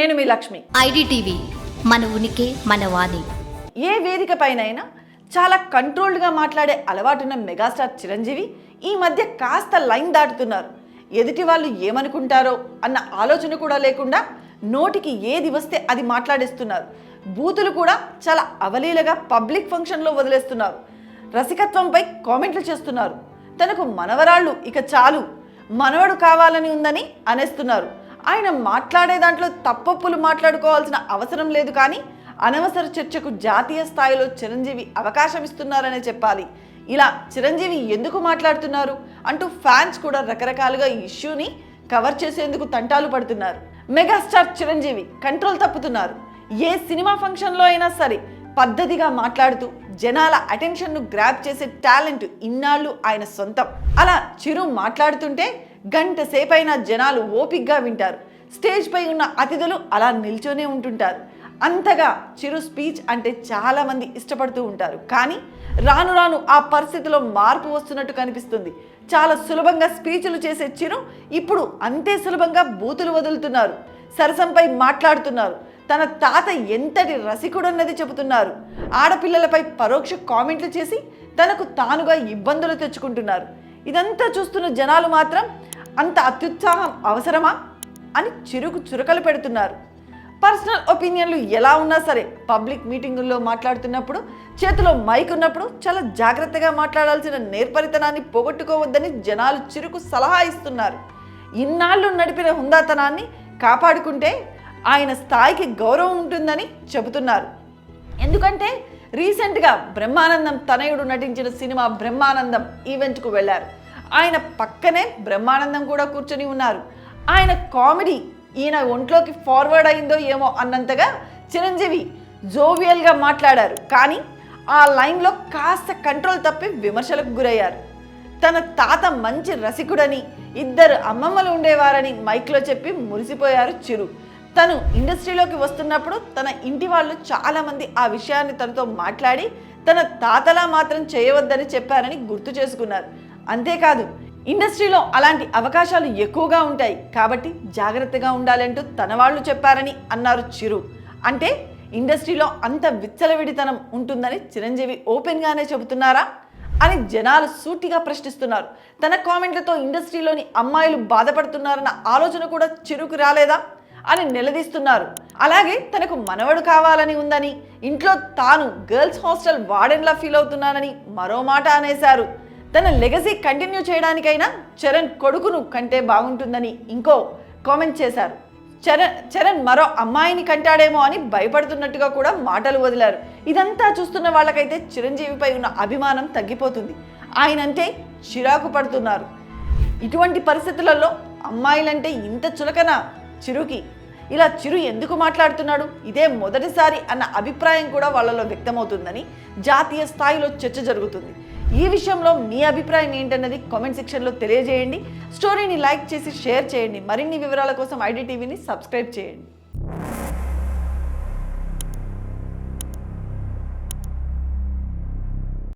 నేను మీ లక్ష్మి. ఐడిటీవీ మన ఉనికి మన వాణి. ఏ వేదిక పైనైనా చాలా కంట్రోల్డ్గా మాట్లాడే అలవాటున్న మెగాస్టార్ చిరంజీవి ఈ మధ్య కాస్త లైన్ దాటుతున్నారు. ఎదుటి వాళ్ళు ఏమనుకుంటారో అన్న ఆలోచన కూడా లేకుండా నోటికి ఏది వస్తే అది మాట్లాడేస్తున్నారు. బూతులు కూడా చాలా అవలీలగా పబ్లిక్ ఫంక్షన్లో వదిలేస్తున్నారు. రసికత్వంపై కామెంట్లు చేస్తున్నారు. తనకు మనవరాళ్ళు ఇక చాలు. మనవడు కావాలని ఉందని అనేస్తున్నారు. ఆయన మాట్లాడే దాంట్లో తప్పొప్పులు మాట్లాడుకోవాల్సిన అవసరం లేదు కానీ అనవసర చర్చకు జాతీయ స్థాయిలో చిరంజీవి అవకాశం ఇస్తున్నారనే చెప్పాలి. ఇలా చిరంజీవి ఎందుకు మాట్లాడుతున్నారు అంటూ ఫ్యాన్స్ కూడా రకరకాలుగా ఈ ఇష్యూని కవర్ చేసేందుకు తంటాలు పడుతున్నారు. మెగాస్టార్ చిరంజీవి కంట్రోల్ తప్పుతున్నారు. ఏ సినిమా ఫంక్షన్లో అయినా సరే పద్ధతిగా మాట్లాడుతూ జనాల అటెన్షన్ను గ్రాప్ చేసే టాలెంట్ ఇన్నాళ్ళు ఆయన సొంతం. అలా చిరు మాట్లాడుతుంటే గంట సేపైనా జనాలు ఓపిగ్గా వింటారు. స్టేజ్పై ఉన్న అతిథులు అలా నిల్చొనే ఉంటుంటారు. అంతగా చిరు స్పీచ్ అంటే చాలామంది ఇష్టపడుతూ ఉంటారు. కానీ రాను రాను ఆ పరిస్థితిలో మార్పు వస్తున్నట్టు కనిపిస్తుంది. చాలా సులభంగా స్పీచ్లు చేసే చిరు ఇప్పుడు అంతే సులభంగా బూతులు వదులుతున్నారు. సరసంపై మాట్లాడుతున్నారు. తన తాత ఎంతటి రసికుడన్నది చెబుతున్నారు. ఆడపిల్లలపై పరోక్ష కామెంట్లు చేసి తనకు తానుగా ఇబ్బందులు తెచ్చుకుంటున్నారు. ఇదంతా చూస్తున్న జనాలు మాత్రం అంత అత్యుత్సాహం అవసరమా అని చిరుకు చురకలు పెడుతున్నారు. పర్సనల్ ఒపీనియన్లు ఎలా ఉన్నా సరే పబ్లిక్ మీటింగుల్లో మాట్లాడుతున్నప్పుడు చేతిలో మైక్ ఉన్నప్పుడు చాలా జాగ్రత్తగా మాట్లాడాల్సిన నేర్పరితనాన్ని పోగొట్టుకోవద్దని జనాలు చిరుకు సలహా ఇస్తున్నారు. ఇన్నాళ్ళు నడిపిన హుందాతనాన్ని కాపాడుకుంటే ఆయన స్థాయికి గౌరవం ఉంటుందని చెబుతున్నారు. ఎందుకంటే రీసెంట్గా బ్రహ్మానందం తనయుడు నటించిన సినిమా బ్రహ్మానందం ఈవెంట్కు వెళ్ళారు. ఆయన పక్కనే బ్రహ్మానందం కూడా కూర్చొని ఉన్నారు. ఆయన కామెడీ ఈయన ఒంట్లోకి ఫార్వర్డ్ అయిందో ఏమో అన్నంతగా చిరంజీవి జోవియల్గా మాట్లాడారు. కానీ ఆ లైన్లో కాస్త కంట్రోల్ తప్పి విమర్శలకు గురయ్యారు. తన తాత మంచి రసికుడని ఇద్దరు అమ్మమ్మలు ఉండేవారని మైక్లో చెప్పి మురిసిపోయారు చిరు. తను ఇండస్ట్రీలోకి వస్తున్నప్పుడు తన ఇంటి వాళ్ళు చాలామంది ఆ విషయాన్ని తనతో మాట్లాడి తన తాతలా మాత్రం చేయవద్దని చెప్పారని గుర్తు చేసుకున్నారు. అంతేకాదు ఇండస్ట్రీలో అలాంటి అవకాశాలు ఎక్కువగా ఉంటాయి. కాబట్టి జాగ్రత్తగా ఉండాలంటూ తన వాళ్ళు చెప్పారని అన్నారు చిరు. అంటే ఇండస్ట్రీలో అంత విచ్చలవిడితనం ఉంటుందని చిరంజీవి ఓపెన్గానే చెబుతున్నారా? అని జనాలు సూటిగా ప్రశ్నిస్తున్నారు. తన కామెంట్లతో ఇండస్ట్రీలోని అమ్మాయిలు బాధపడుతున్నారన్న ఆలోచన కూడా చిరుకు రాలేదా? అని నిలదీస్తున్నారు. అలాగే తనకు మనవడు కావాలని ఉందని ఇంట్లో తాను గర్ల్స్ హాస్టల్ వార్డెన్లా ఫీల్ అవుతున్నానని మరో మాట అనేశారు. తన లెగసీ కంటిన్యూ చేయడానికైనా చరణ్ కొడుకును కంటే బాగుంటుందని ఇంకో కామెంట్ చేశారు. చరణ్ చరణ్ మరో అమ్మాయిని కంటాడేమో అని భయపడుతున్నట్టుగా కూడా మాటలు వదిలారు. ఇదంతా చూస్తున్న వాళ్ళకైతే చిరంజీవిపై ఉన్న అభిమానం తగ్గిపోతుంది. ఆయనంటే చిరాకు పడుతున్నారు. ఇటువంటి పరిస్థితులలో అమ్మాయిలంటే ఇంత చులకన చిరుకి. ఇలా చిరు ఎందుకు మాట్లాడుతున్నాడు? ఇదే మొదటిసారి అన్న అభిప్రాయం కూడా వాళ్ళలో వ్యక్తమవుతుందని జాతీయ స్థాయిలో చర్చ జరుగుతుంది. ఈ విషయంలో మీ అభిప్రాయం ఏంటన్నది కామెంట్ సెక్షన్లో తెలియజేయండి. స్టోరీని లైక్ చేసి షేర్ చేయండి. మరిన్ని వివరాల కోసం ఐడి టీవీని సబ్స్క్రైబ్ చేయండి.